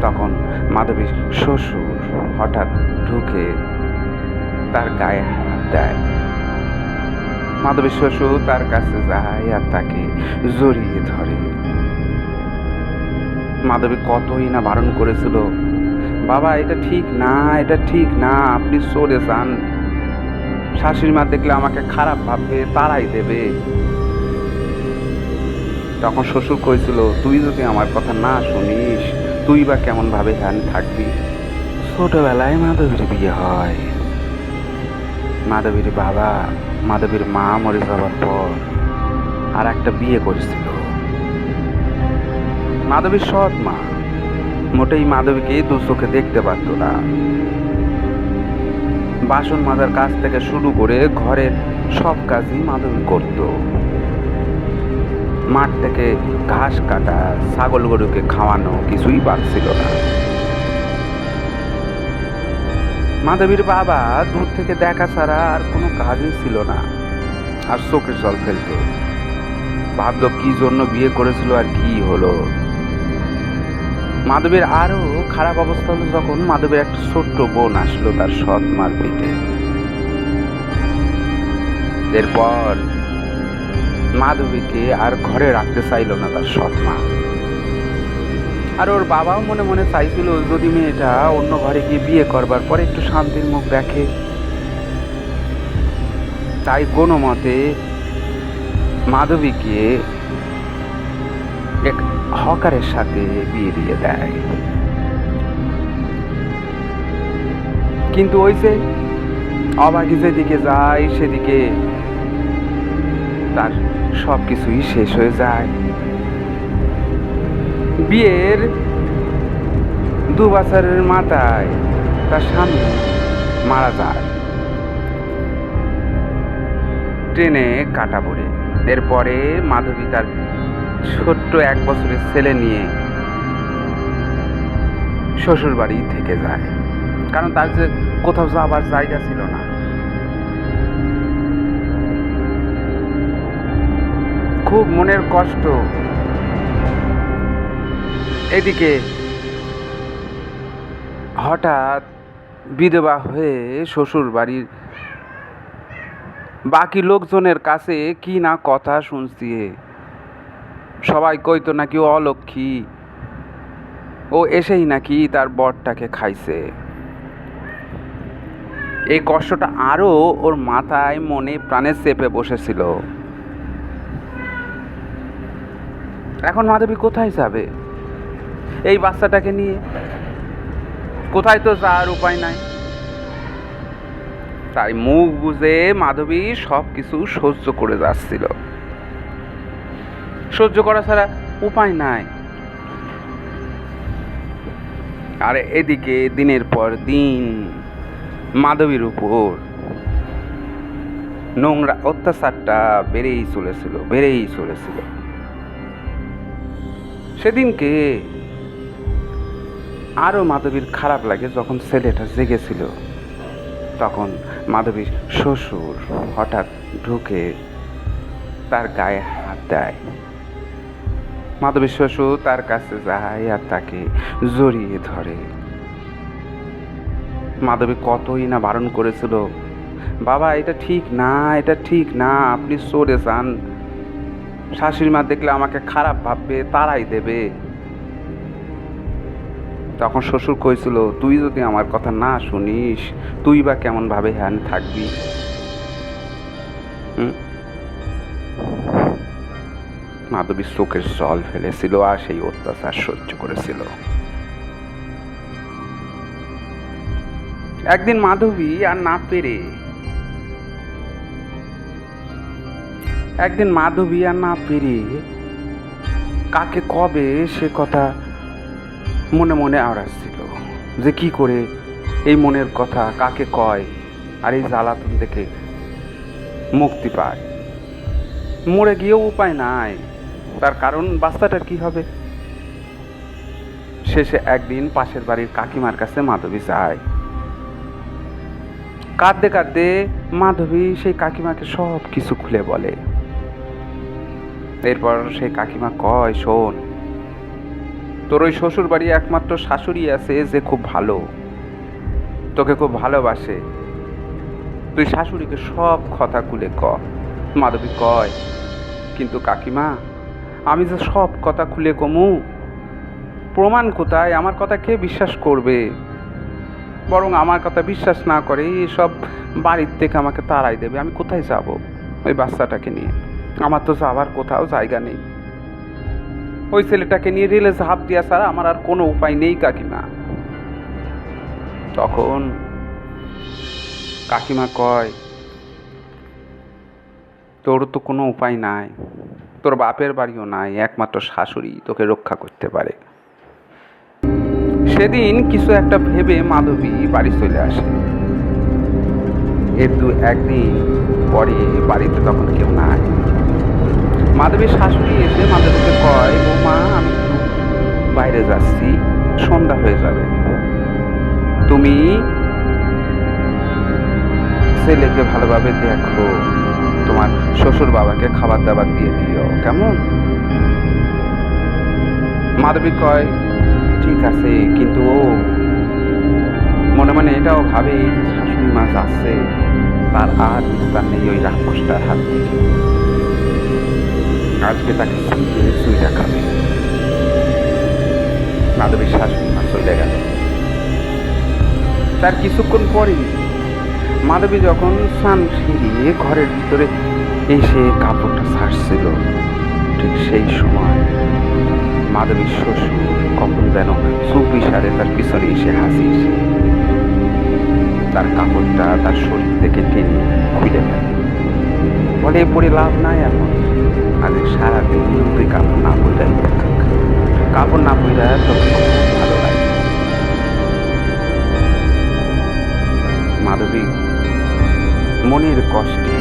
তখন মাধবীর শ্বশুর হঠাৎ ঢুকে তার গায়ে হাত দেয়। মাধবীর শ্বশুর তার কাছে যায় আর তাকে জড়িয়ে ধরে। মাধবী কতই না বারণ করেছিল, বাবা, এটা ঠিক না, এটা ঠিক না, আপনি সরে যান। শাশুড়ি মা দেখলে আমাকে খারাপ ভাববে, তারাই দেবে। তখন শ্বশুর কইছিল, তুই যদি আমার কথা না শুনিস তুই বা কেমন ভাবে হ্যান থাকবি? ছোটবেলায় মাধবীর বিয়ে হয়। মাধবীর বাবা, মাধবীর মা মরে যাওয়ার পর আর একটা বিয়ে করেছিল। মাধবীর সৎ মা। মোটেই মাধবীকে দু চোখে দেখতে পারত না। বাসন মাজার কাজ থেকে শুরু করে ঘরের সব কাজই মাধবী করত। মাঠ থেকে ঘাস কাটা ছাগল গরুকে খাওয়ানো কিছুই পারছিল না। মাধবীর বাবা দূর থেকে দেখা ছাড়া আর কোনো কাজই ছিল না, আর চোখের জল ফেলতো। ভাবলো কি জন্য বিয়ে করেছিল আর কি হলো। মাধবীর আরও খারাপ অবস্থা হলো যখন মাধবীর একটা ছোট্ট বোন আসলো তার সৎ মার পেটে এরপর মাধবীকে আর ঘরে রাখতে চাইলো না তার সৎ মা আর ওর বাবাও মনে মনে চাইছিল যদি মেয়েটা অন্য ঘরে গিয়ে বিয়ে করবার পরে একটু শান্তির মুখ দেখে। তাই কোনো মতে মাধবীকে এক হকারের সাথে বিয়ে দিয়ে দেয়। কিন্তু ওই যে অবাকি যেদিকে যায়, সেদিকে তার সব কিছুই শেষ হয়ে যায়। বিয়ের দু বছরের মাথায় তার স্বামী মারা যায়। ট্রেনে কাটা পড়ে। এরপরে মাধবী তার ছোট্ট এক বছরের ছেলে নিয়ে শ্বশুর বাড়ি থেকে যায়। কারণ তার যে কোথাও যাবার জায়গা ছিল না। খুব মনের কষ্ট। এদিকে হঠাৎ বিধবা হয়ে শ্বশুর বাড়ির বাকি লোকজনের কাছে কি না কথা শুনছি সবাই কইতো নাকি অলক্ষী। ও এসেই নাকি তার বরটাকে খাইছে। এই কষ্টটা আরও ওর মাথায়, মনে, প্রাণে চেপে বসেছিল। এখন মাধবী কোথায় যাবে? এই বাচ্চাটাকে নিয়ে কোথায় তো যাওয়ার উপায় নাই। তাই মুখ বুঝে মাধবী সব কিছু সহ্য করে যাচ্ছিল। সহ্য করা ছাড়া উপায় নাই। আর এদিকে দিনের পর দিন মাধবীর উপর নোংরা অত্যাচারটা বেড়েই চলেছিল বেড়েই চলেছিল। সেদিনকে আরও মাধবীর খারাপ লাগে যখন ছেলেটা জেগেছিল। তখন মাধবীর শ্বশুর হঠাৎ ঢুকে তার গায়ে হাত দেয়। মাধবীর শ্বশুর তার কাছে যায় আর তাকে জড়িয়ে ধরে। মাধবী কতই না বারণ করেছিল, বাবা, এটা ঠিক না, এটা ঠিক না, আপনি সরে যান। শাশুড়ি মা দেখলে আমাকে খারাপ ভাববে, তারাই দেবে। তখন শ্বশুর কইছিল, তুই যদি আমার কথা না শুনিস, তুই বা কেমন ভাবে হ্যান থাকবি? মাধবী চোখের জল ফেলেছিল আর সেই অত্যাচার সহ্য করেছিল। একদিন মাধবী আর না পেরে একদিন মাধবী আর না পেরে কাকে কবে সে কথা মনে মনে আওড়াচ্ছিল যে কি করে এই মনের কথা কাকে কয় আর এই জ্বালাতন থেকে মুক্তি পায়। মরে গিয়েও উপায় নাই, তার কারণ বাচ্চাটার কি হবে? শেষে একদিন পাশের বাড়ির কাকিমার কাছে মাধবী যায় কাঁদতে কাঁদতে মাধবী সেই কাকিমাকে সব কিছু খুলে বলে। এরপর সেই কাকিমা কয়, শোন, তোর ওই শ্বশুর বাড়ি একমাত্র শাশুড়ি আছে যে খুব ভালো, তোকে খুব ভালোবাসে। তুই শাশুড়িকে সব কথা খুলে ক। মাধবী কয়, কিন্তু কাকিমা, আমি যে সব কথা খুলে কমু, প্রমাণ কোথায়? আমার কথা কে বিশ্বাস করবে? বরং আমার কথা বিশ্বাস না করে সব বাড়ির থেকে আমাকে তাড়াই দেবে। আমি কোথায় যাব ওই বাচ্চাটাকে নিয়ে? আমার তো যাবার কোথাও জায়গা নেই। ওই ছেলেটাকে নিয়ে রেলে ঝাঁপ দিয়া ছাড়া আমার আর কোনো উপায় নেই, কাকিমা। তখন কাকিমা কয়, তোর তো কোনো উপায় নাই। তোর বাপের বাড়িও নাই, একমাত্র শাশুড়ি তোকে রক্ষা করতে পারে। সেদিন কিছু একটা ভেবে মাধবী বাড়ি চলে আসে। এর দু একদিন পরে বাড়িতে তখন কেউ নাই। মাধবীর শাশুড়ি এসে মাধবীকে কয়, বৌমা, আমি বাইরে যাচ্ছি, সন্ধ্যা হয়ে যাবে। তুমি ছেলেকে ভালোভাবে দেখো। তোমার শ্বশুর বাবাকে খাবার দাবার দিয়ে দিও, কেমন? মাধবী কয়, ঠিক আছে, কিন্তু ও মনে মনে এটাও ভাবে শাশুড়ি মা যাচ্ছে, তার আর নিস্তার নেই ওই রাক্ষসটার হাত থেকে। আজকে তাকে সিঁড়ে সুইটা খাবে মাধবীর শাশুড়ি মা চলে গেল। তার কিছুক্ষণ পরেই মাধবী যখন স্নান সেরিয়ে ঘরের ভিতরে এসে কাপড়টা ছাড়ছিল, ঠিক সেই সময় মাধবীর শ্বশুর কখন যেন চুপি সারে তার পিছনে এসে হাসিস তার কাপড়টা তার শরীর থেকে টেনে খুলে ফেলে। বলে পরে লাভ নাই এখন আজ সারাদিন তুই কাপড় না থাক কাপড় না তোকে খুব ভালো লাগে? মাধবী, মনের কষ্টে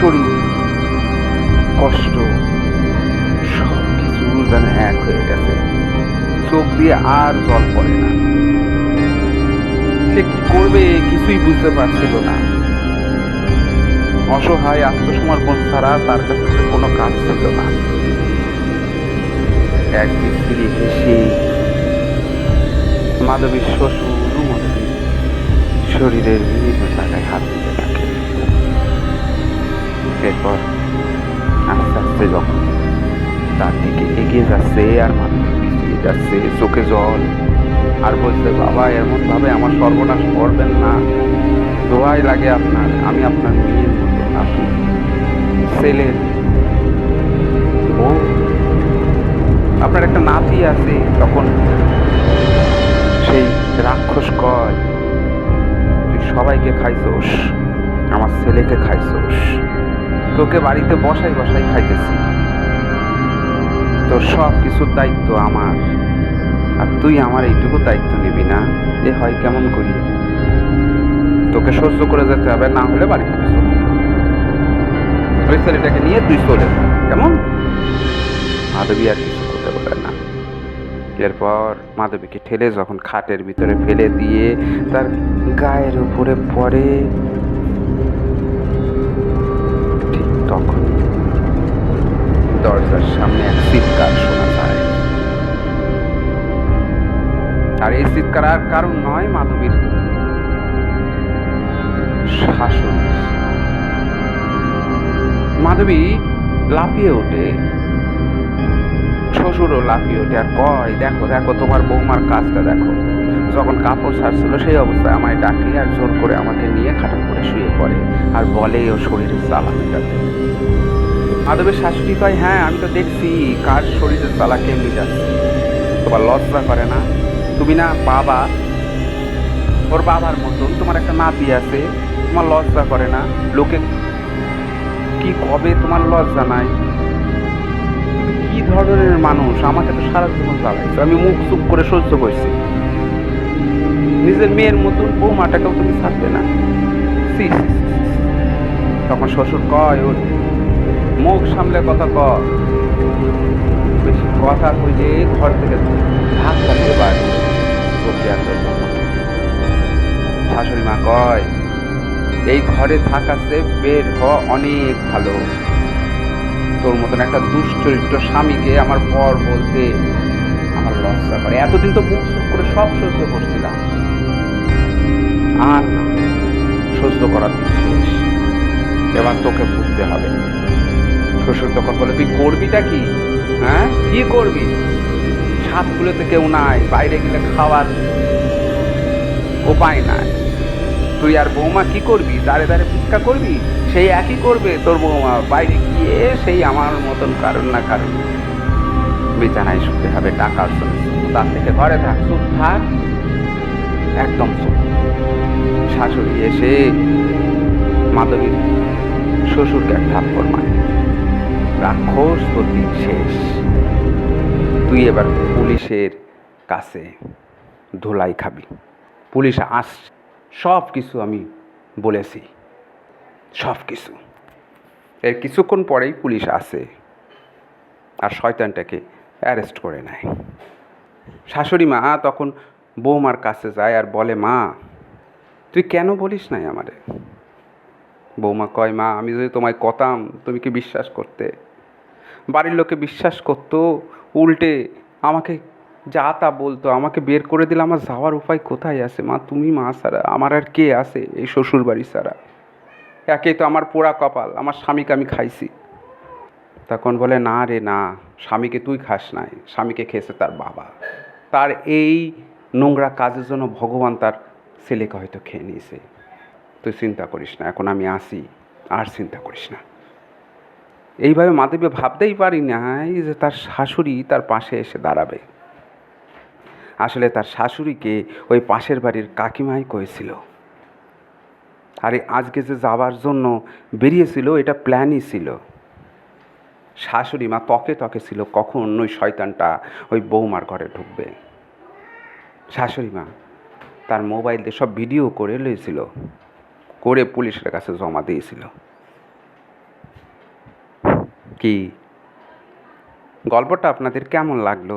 শরীর, কষ্ট সব কিছু যেন এক হয়ে গেছে। চোখ দিয়ে আর জল পড়ে না। সে কি করবে কিছুই বুঝতে পারছিল না। অসহায় আত্মসমর্পণ ছাড়া তার কাছে কোনো কাজ ছিল না। এক স্ত্রী হেসে, মাধবীর শ্বশুর শরীরের বিভিন্ন জায়গায় হাত দিতে থাকে। এরপর আস্তে আস্তে যখন তার দিকে এগিয়ে যাচ্ছে আর মাধবী যাচ্ছে, চোখে জল আর বলছে, বাবা এমন ভাবে আমার সর্বনাশ করবেন না। দোয়াই লাগে আপনার, আমি আপনার মেয়ের ছেলের আপনার একটা নাতি আছে তখন সেই রাক্ষস কয়, তুই সবাইকে খাইছোস, আমার ছেলেকে খাইছোস। তোকে বাড়িতে বসাই বসাই খাইতেছি। তোর সব কিছুর দায়িত্ব আমার। আর তুই আমার এইটুকু দায়িত্ব নিবি না এ হয় কেমন করি। তোকে সহ্য করে যেতে হবে, না হলে বাড়িতে যা ওই ছেলেটাকে নিয়ে তুই চলে কেমন? মাধবী আর কিছু করতে পারে না। এরপর মাধবীকে ঠেলে যখন খাটের ভিতরে ফেলে দিয়ে তার গায়ের উপরে পড়ে, ঠিক তখন দরজার সামনে এক চিৎকার শোনা যায়। আর এই চিৎকার আর কারণ নয় মাধবীর। মাধবী লাফিয়ে ওঠে। শ্বশুরও লাফিয়ে ওঠে আর কয়, দেখো দেখো, তোমার বৌমার কাজটা দেখো। যখন কাপড় ছাড়ছিল, সেই অবস্থায় আমায় ডাকে আর জোর করে আমাকে নিয়ে খাটা করে শুয়ে পড়ে আর বলে ও শরীরের জ্বালা মেটাতে মাধবের শাশুড়ি কয় হ্যাঁ আমি তো দেখছি, কার শরীরের জ্বালা কেমনি যাচ্ছে? তোমার লজ্জা করে না? তুমি না বাবা? ওর বাবার মতন? তোমার একটা নাতি আছে? তোমার লজ্জা করে না? লোকে কি, কবে তোমার লজ্জা নাই? কি ধরনের মানুষ? আমাকে তো সারা জীবন জ্বালাইছো। আমি মুখ চুপ করে সহ্য করছি। নিজের মেয়ের মতন বৌমাটাকেও তুমি ছাড়বে না। তখন শ্বশুর কয়, ওর মুখ সামলে কথা ক বেশি কথা কইলে ঘর থেকে ধাক্কা দিয়ে বাড়ি। শাশুড়ি মা কয় এই ঘরে থাকার চেয়ে বের হওয়া অনেক ভালো। তোর মতন একটা দুশ্চরিত্র স্বামীকে আমার বর বলতে আমার লজ্জা করে। এতদিন তো মুখ করে সব সহ্য করছিলাম। আর সহ্য করার দিন শেষ এবার তোকে বুঝতে হবে। শ্বশুর তখন বলে, তুই করবিটা কি? হ্যাঁ? কি করবি? সাতগুলোতে কেউ নাই, বাইরে গেলে খাওয়ার উপায় নাই। তুই আর বৌমা কি করবি? দাঁড়ে দাঁড়ে ভিক্ষা করবি? সেই একই করবে তোর বৌমা। বাইরে গিয়ে সেই আমার মতন কারণ না কারণ বিছানায় শুতে হবে টাকার জন্য তার থেকে ঘরে থাক চুপ থাক। একদম শাশুড়ি এসে মাধবীর শ্বশুরকে এক থাপ্পড় মারে। রাক্ষস তোর দিন শেষ। তুই এবার পুলিশের কাছে ধুলাই খাবি। পুলিশ আস সব কিছু আমি বলেছি, সব কিছু। এর কিছুক্ষণ পরেই পুলিশ আসে আর শয়তানটাকে অ্যারেস্ট করে নেয়। শাশুড়ি মা তখন বৌমার কাছে যায় আর বলে, মা, তুই কেন বলিস নাই আমারে? বৌমা কয়, মা, আমি যদি তোমায় কতাম, তুমি কি বিশ্বাস করতে? বাড়ির লোকে বিশ্বাস করতো, উল্টে আমাকে যা তা বলতো, আমাকে বের করে দিলে আমার যাওয়ার উপায় কোথায় আছে? মা, তুমি মা ছাড়া, আমার আর কে আছে এই শ্বশুর বাড়ি ছাড়া? একেই তো আমার পোড়া কপাল, আমার স্বামীকে আমি খাইছি। তখন বলে, না রে, না, স্বামীকে তুই খাস নাই, স্বামীকে খেয়েছে তার বাবা। তার এই নোংরা কাজের জন্য ভগবান তার ছেলেকে হয়তো খেয়ে নিয়েছে। তুই চিন্তা করিস না, এখন আমি আসি, আর চিন্তা করিস না। এইভাবে মাধবী ভাবতেই পারি নাই যে তার শাশুড়ি তার পাশে এসে দাঁড়াবে। আসলে তার শাশুড়িকে ওই পাশের বাড়ির কাকিমাই কয়েছিল আরে আজকে যে যাওয়ার জন্য বেরিয়েছিল, এটা প্ল্যানই ছিল। শাশুড়ি মা তকে তকে ছিল, কখন ওই শয়তানটা ওই বৌমার ঘরে ঢুকবে? শাশুড়ি মা তার মোবাইল দিয়ে সব ভিডিও করে লইছিল, করে পুলিশের কাছে জমা দিয়েছিল। কি? গল্পটা আপনাদের কেমন লাগল?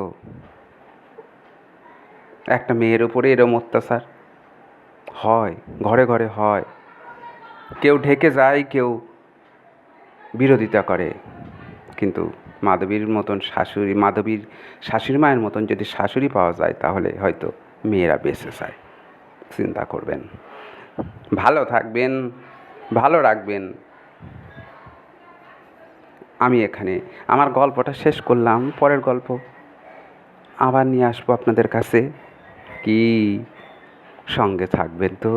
একটা মেয়ের উপরে এরম অত্যাচার। হয়, ঘরে ঘরে হয়। কেউ ঢেকে যায়, কেউ বিরোধিতা করে। কিন্তু মাধবীর মতন শাশুড়ি, মাধবীর শাশুড়ি মায়ের মতন যদি শাশুড়ি পাওয়া যায়, তাহলে হয়তো মেয়েরা বেঁচে যায়। চিন্তা করবেন। ভালো থাকবেন, ভালো রাখবেন। আমি এখানে আমার গল্পটা শেষ করলাম, পরের গল্প আবার নিয়ে আসব আপনাদের কাছে। কি সঙ্গে থাকবেন তো?